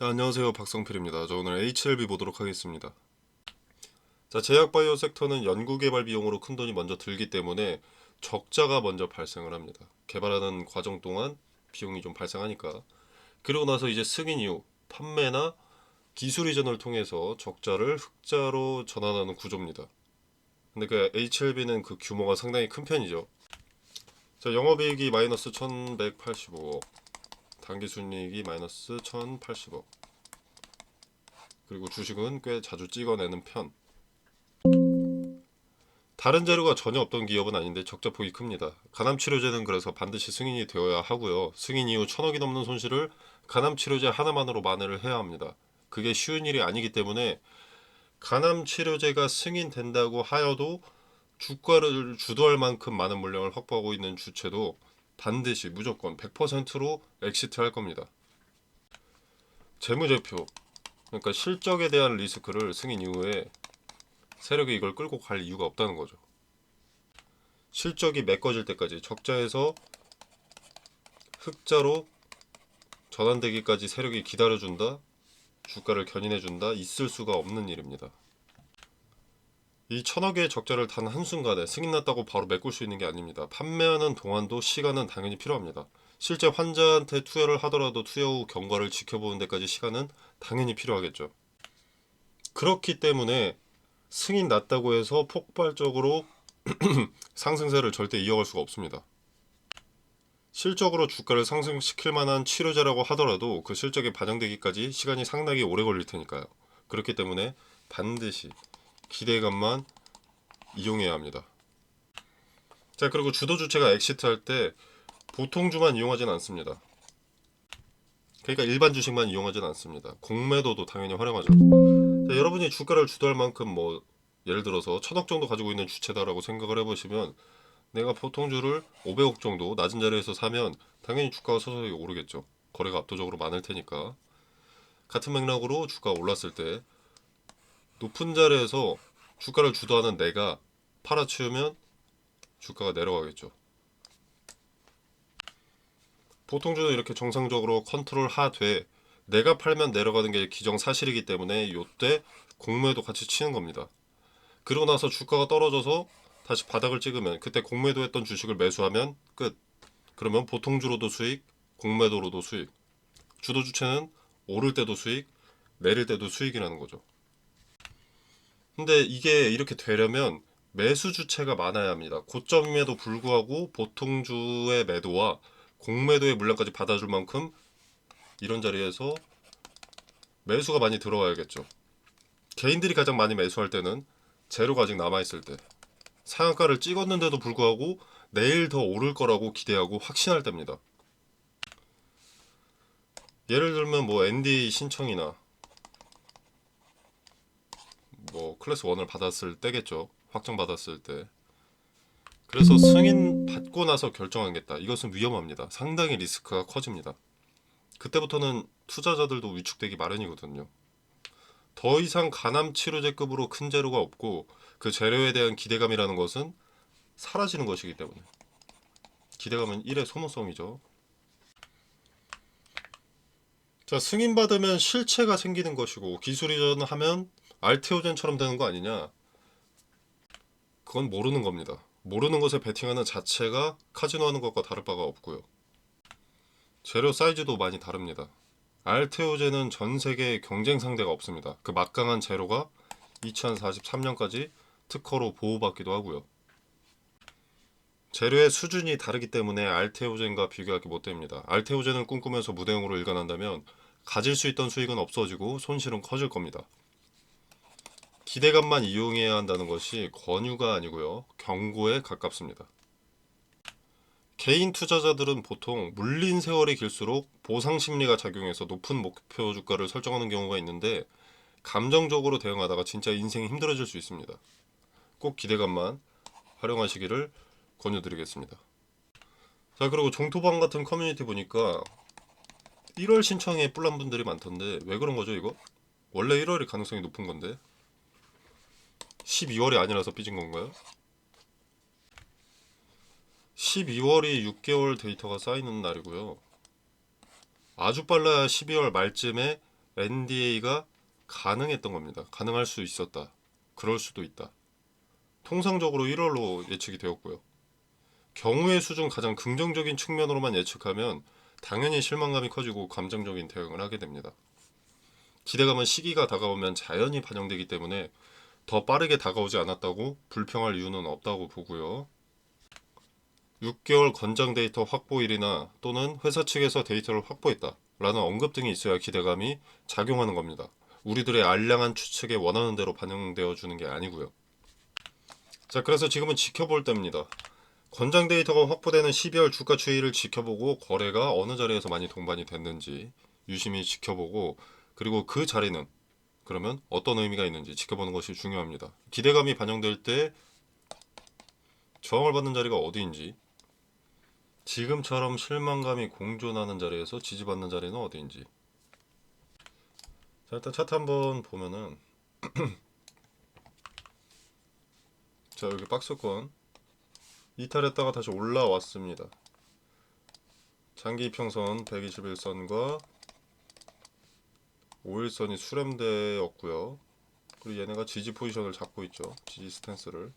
자, 안녕하세요. 박성필입니다. 저 오늘 HLB 보도록 하겠습니다. 자, 제약바이오 섹터는 연구개발 비용으로 큰 돈이 먼저 들기 때문에 적자가 먼저 발생을 합니다. 개발하는 과정 동안 비용이 좀 발생하니까. 그리고 나서 이제 승인 이후 판매나 기술 이전을 통해서 적자를 흑자로 전환하는 구조입니다. 근데 그 HLB는 그 규모가 상당히 큰 편이죠. 자, 영업이익이 마이너스 1185억. 당기순이익이 마이너스 1080억. 그리고 주식은 꽤 자주 찍어내는 편. 다른 재료가 전혀 없던 기업은 아닌데 적자 폭이 큽니다. 간암 치료제는 그래서 반드시 승인이 되어야 하고요. 승인 이후 천억이 넘는 손실을 간암 치료제 하나만으로 만회를 해야 합니다. 그게 쉬운 일이 아니기 때문에 간암 치료제가 승인된다고 하여도 주가를 주도할 만큼 많은 물량을 확보하고 있는 주체도 반드시 무조건 100%로 엑시트 할 겁니다. 재무제표 그러니까 실적에 대한 리스크를 승인 이후에 세력이 이걸 끌고 갈 이유가 없다는 거죠. 실적이 메꿔질 때까지 적자에서 흑자로 전환되기까지 세력이 기다려준다, 주가를 견인해준다, 있을 수가 없는 일입니다. 이 천억 의 적자를 단 한순간에 승인 났다고 바로 메꿀 수 있는 게 아닙니다. 판매하는 동안도 시간은 당연히 필요합니다. 실제 환자한테 투여를 하더라도 투여 후 경과를 지켜보는 데까지 시간은 당연히 필요하겠죠. 그렇기 때문에 승인 났다고 해서 폭발적으로 상승세를 절대 이어갈 수가 없습니다. 실적으로 주가를 상승시킬 만한 치료제라고 하더라도 그 실적이 반영되기까지 시간이 상당히 오래 걸릴 테니까요. 그렇기 때문에 반드시 기대감만 이용해야 합니다. 자, 그리고 주도 주체가 엑시트 할 때 보통 주만 이용하진 않습니다. 그러니까 일반 주식만 이용하진 않습니다. 공매도도 당연히 활용하죠. 자, 여러분이 주가를 주도할 만큼 뭐 예를 들어서 천억 정도 가지고 있는 주체다라고 생각을 해보시면 내가 보통주를 500억 정도 낮은 자리에서 사면 당연히 주가가 서서히 오르겠죠. 거래가 압도적으로 많을 테니까. 같은 맥락으로 주가가 올랐을 때 높은 자리에서 주가를 주도하는 내가 팔아치우면 주가가 내려가겠죠. 보통 주는 이렇게 정상적으로 컨트롤 하되 내가 팔면 내려가는 게 기정사실이기 때문에 요때 공매도 같이 치는 겁니다. 그러고 나서 주가가 떨어져서 다시 바닥을 찍으면 그때 공매도 했던 주식을 매수하면 끝. 그러면 보통주로도 수익, 공매도로도 수익. 주도 주체는 오를 때도 수익, 내릴 때도 수익이라는 거죠. 근데 이게 이렇게 되려면 매수 주체가 많아야 합니다. 고점임에도 불구하고 보통주의 매도와 공매도의 물량까지 받아줄 만큼 이런 자리에서 매수가 많이 들어와야겠죠. 개인들이 가장 많이 매수할 때는 재료가 아직 남아있을 때 상한가를 찍었는데도 불구하고 내일 더 오를 거라고 기대하고 확신할 때입니다. 예를 들면 뭐 ND 신청이나 뭐 클래스 1을 받았을 때겠죠. 확정 받았을 때. 그래서 승인 받고 나서 결정하겠다. 이것은 위험합니다. 상당히 리스크가 커집니다. 그때부터는 투자자들도 위축되기 마련이거든요. 더 이상 간암 치료제급으로 큰 재료가 없고 그 재료에 대한 기대감이라는 것은 사라지는 것이기 때문에 기대감은 1의 소모성이죠. 자, 승인 받으면 실체가 생기는 것이고 기술 이전하면 알테오젠처럼 되는 거 아니냐? 그건 모르는 겁니다. 모르는 것에 베팅하는 자체가 카지노 하는 것과 다를 바가 없고요. 재료 사이즈도 많이 다릅니다. 알테오젠은 전 세계에 경쟁 상대가 없습니다. 그 막강한 재료가 2043년까지 특허로 보호받기도 하고요. 재료의 수준이 다르기 때문에 알테오젠과 비교하기 못 됩니다. 알테오젠을 꿈꾸면서 무대응으로 일관한다면 가질 수 있던 수익은 없어지고 손실은 커질 겁니다. 기대감만 이용해야 한다는 것이 권유가 아니고요. 경고에 가깝습니다. 개인 투자자들은 보통 물린 세월이 길수록 보상 심리가 작용해서 높은 목표 주가를 설정하는 경우가 있는데 감정적으로 대응하다가 진짜 인생이 힘들어질 수 있습니다. 꼭 기대감만 활용하시기를 권유드리겠습니다. 자 그리고 종토방 같은 커뮤니티 보니까 1월 신청에 뿔난 분들이 많던데 왜 그런 거죠 이거? 원래 1월이 가능성이 높은 건데 12월이 아니라서 삐진 건가요? 12월이 6개월 데이터가 쌓이는 날이고요. 아주 빨라야 12월 말쯤에 NDA가 가능했던 겁니다. 가능할 수 있었다. 그럴 수도 있다. 통상적으로 1월로 예측이 되었고요. 경우의 수중 가장 긍정적인 측면으로만 예측하면 당연히 실망감이 커지고 감정적인 대응을 하게 됩니다. 기대감은 시기가 다가오면 자연히 반영되기 때문에 더 빠르게 다가오지 않았다고 불평할 이유는 없다고 보고요. 6개월 권장 데이터 확보일이나 또는 회사 측에서 데이터를 확보했다 라는 언급 등이 있어야 기대감이 작용하는 겁니다. 우리들의 알량한 추측에 원하는 대로 반영되어 주는 게 아니고요. 자, 그래서 지금은 지켜볼 때입니다. 권장 데이터가 확보되는 12월 주가 추이를 지켜보고 거래가 어느 자리에서 많이 동반이 됐는지 유심히 지켜보고 그리고 그 자리는 그러면 어떤 의미가 있는지 지켜보는 것이 중요합니다. 기대감이 반영될 때 저항을 받는 자리가 어디인지 지금처럼 실망감이 공존하는 자리에서 지지받는 자리는 어디인지 자 일단 차트 한번 보면은 자 여기 박스권 이탈했다가 다시 올라왔습니다. 장기 이평선 121선과 5일선이 수렴대였고요. 그리고 얘네가 지지 포지션을 잡고 있죠. 지지 스탠스를.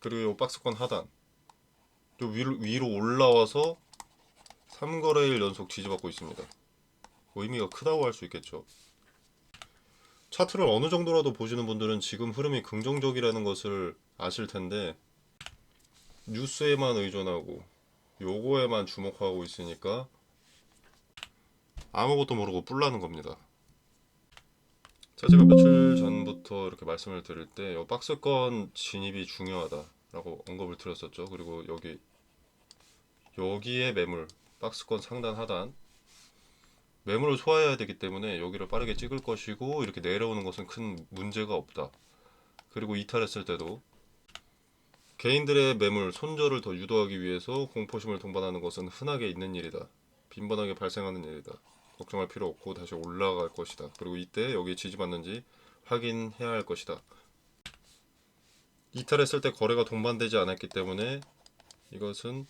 그리고 이 박스권 하단. 또 위로, 위로 올라와서 3거래일 연속 지지받고 있습니다. 의미가 크다고 할 수 있겠죠. 차트를 어느 정도라도 보시는 분들은 지금 흐름이 긍정적이라는 것을 아실 텐데 뉴스에만 의존하고 요거에만 주목하고 있으니까 아무것도 모르고 뿔나는 겁니다. 자, 제가 며칠 전부터 이렇게 말씀을 드릴 때 이 박스권 진입이 중요하다라고 언급을 드렸었죠. 그리고 여기 여기에 매물 박스권 상단 하단 매물을 소화해야 되기 때문에 여기를 빠르게 찍을 것이고 이렇게 내려오는 것은 큰 문제가 없다. 그리고 이탈했을 때도 개인들의 매물 손절을 더 유도하기 위해서 공포심을 동반하는 것은 흔하게 있는 일이다. 빈번하게 발생하는 일이다. 걱정할 필요 없고 다시 올라갈 것이다. 그리고 이때 여기에 지지받는지 확인해야 할 것이다. 이탈했을 때 거래가 동반되지 않았기 때문에 이것은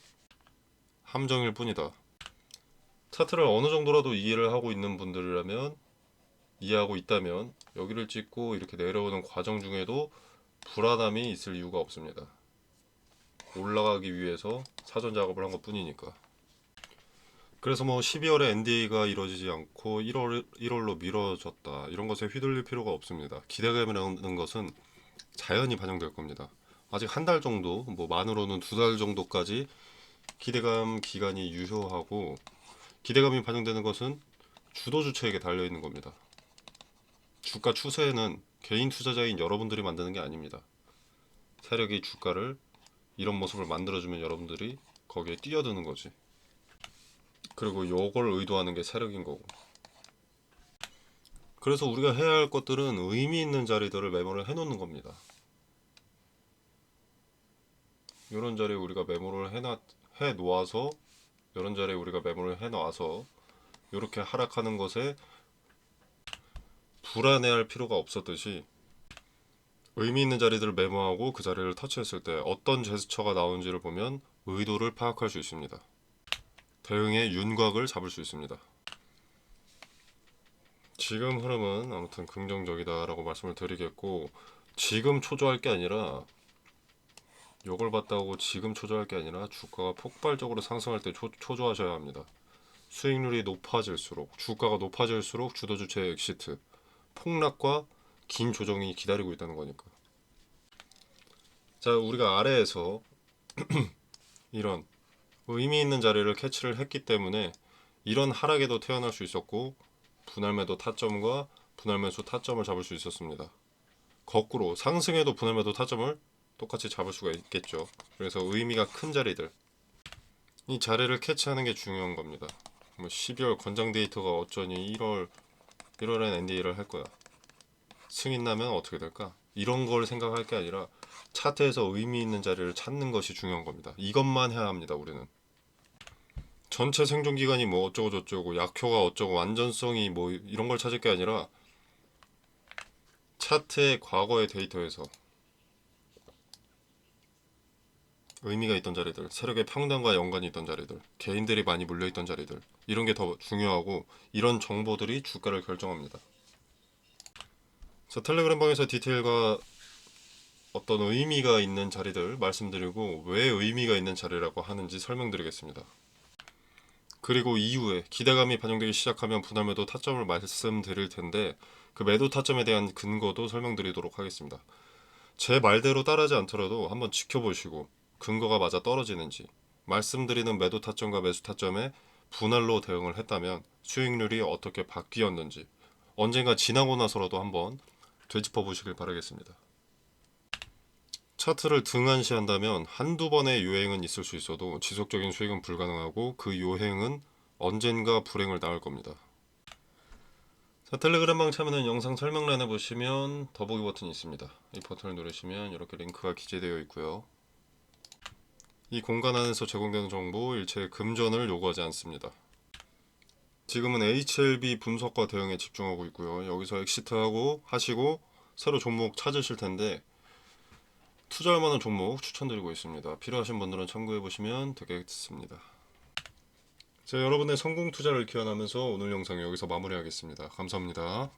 함정일 뿐이다. 차트를 어느 정도라도 이해를 하고 있는 분들이라면 이해하고 있다면 여기를 찍고 이렇게 내려오는 과정 중에도 불안함이 있을 이유가 없습니다. 올라가기 위해서 사전 작업을 한 것 뿐이니까. 그래서 뭐 12월에 NDA가 이루어지지 않고 1월 1월로 미뤄졌다 이런 것에 휘둘릴 필요가 없습니다. 기대감이라는 것은 자연히 반영될 겁니다. 아직 한 달 정도, 뭐 많으로는 두 달 정도까지 기대감 기간이 유효하고 기대감이 반영되는 것은 주도 주체에게 달려 있는 겁니다. 주가 추세는 개인 투자자인 여러분들이 만드는 게 아닙니다. 세력이 주가를 이런 모습을 만들어주면 여러분들이 거기에 뛰어드는 거지. 그리고 요걸 의도하는 게 세력인 거고. 그래서 우리가 해야 할 것들은 의미 있는 자리들을 메모를 해놓는 겁니다. 이런 자리에 우리가 메모를 해놔 해 놓아서 이런 자리에 우리가 메모를 해 놔서 이렇게 하락하는 것에 불안해할 필요가 없었듯이 의미 있는 자리들을 메모하고 그 자리를 터치했을 때 어떤 제스처가 나오는지를 보면 의도를 파악할 수 있습니다. 대응의 윤곽을 잡을 수 있습니다. 지금 흐름은 아무튼 긍정적이다라고 말씀을 드리겠고 지금 초조할 게 아니라 요걸 봤다고 지금 초조할 게 아니라 주가가 폭발적으로 상승할 때 초, 초조하셔야 합니다. 수익률이 높아질수록 주가가 높아질수록 주도 주체의 엑시트 폭락과 긴 조정이 기다리고 있다는 거니까. 자, 우리가 아래에서 이런 의미 있는 자리를 캐치를 했기 때문에 이런 하락에도 태어날 수 있었고 분할 매도 타점과 분할 매수 타점을 잡을 수 있었습니다. 거꾸로 상승에도 분할 매도 타점을 똑같이 잡을 수가 있겠죠. 그래서 의미가 큰 자리들 이 자리를 캐치하는 게 중요한 겁니다. 뭐 12월 권장 데이터가 어쩌니 1월 1월엔 NDA를 할 거야. 승인 나면 어떻게 될까? 이런 걸 생각할 게 아니라 차트에서 의미 있는 자리를 찾는 것이 중요한 겁니다. 이것만 해야 합니다. 우리는 전체 생존 기간이 뭐 어쩌고 저쩌고 약효가 어쩌고 완전성이 뭐 이런 걸 찾을 게 아니라 차트의 과거의 데이터에서 의미가 있던 자리들, 세력의 평단과 연관이 있던 자리들, 개인들이 많이 물려있던 자리들 이런 게 더 중요하고 이런 정보들이 주가를 결정합니다. 자 텔레그램 방에서 디테일과 어떤 의미가 있는 자리들 말씀드리고 왜 의미가 있는 자리라고 하는지 설명드리겠습니다. 그리고 이후에 기대감이 반영되기 시작하면 분할 매도 타점을 말씀드릴 텐데 그 매도 타점에 대한 근거도 설명드리도록 하겠습니다. 제 말대로 따르지 않더라도 한번 지켜보시고 근거가 맞아 떨어지는지 말씀드리는 매도 타점과 매수 타점에 분할로 대응을 했다면 수익률이 어떻게 바뀌었는지 언젠가 지나고 나서라도 한번 되짚어 보시길 바라겠습니다. 차트를 등한시한다면 한두 번의 요행은 있을 수 있어도 지속적인 수익은 불가능하고 그 요행은 언젠가 불행을 당할 겁니다. 자, 텔레그램방 참여는 영상 설명란에 보시면 더보기 버튼이 있습니다. 이 버튼을 누르시면 이렇게 링크가 기재되어 있고요. 이 공간 안에서 제공되는 정보 일체 금전을 요구하지 않습니다. 지금은 HLB 분석과 대응에 집중하고 있고요. 여기서 엑시트하고 하시고 새로 종목 찾으실 텐데 투자할 만한 종목 추천드리고 있습니다. 필요하신 분들은 참고해 보시면 되겠습니다. 자, 여러분의 성공 투자를 기원하면서 오늘 영상 여기서 마무리하겠습니다. 감사합니다.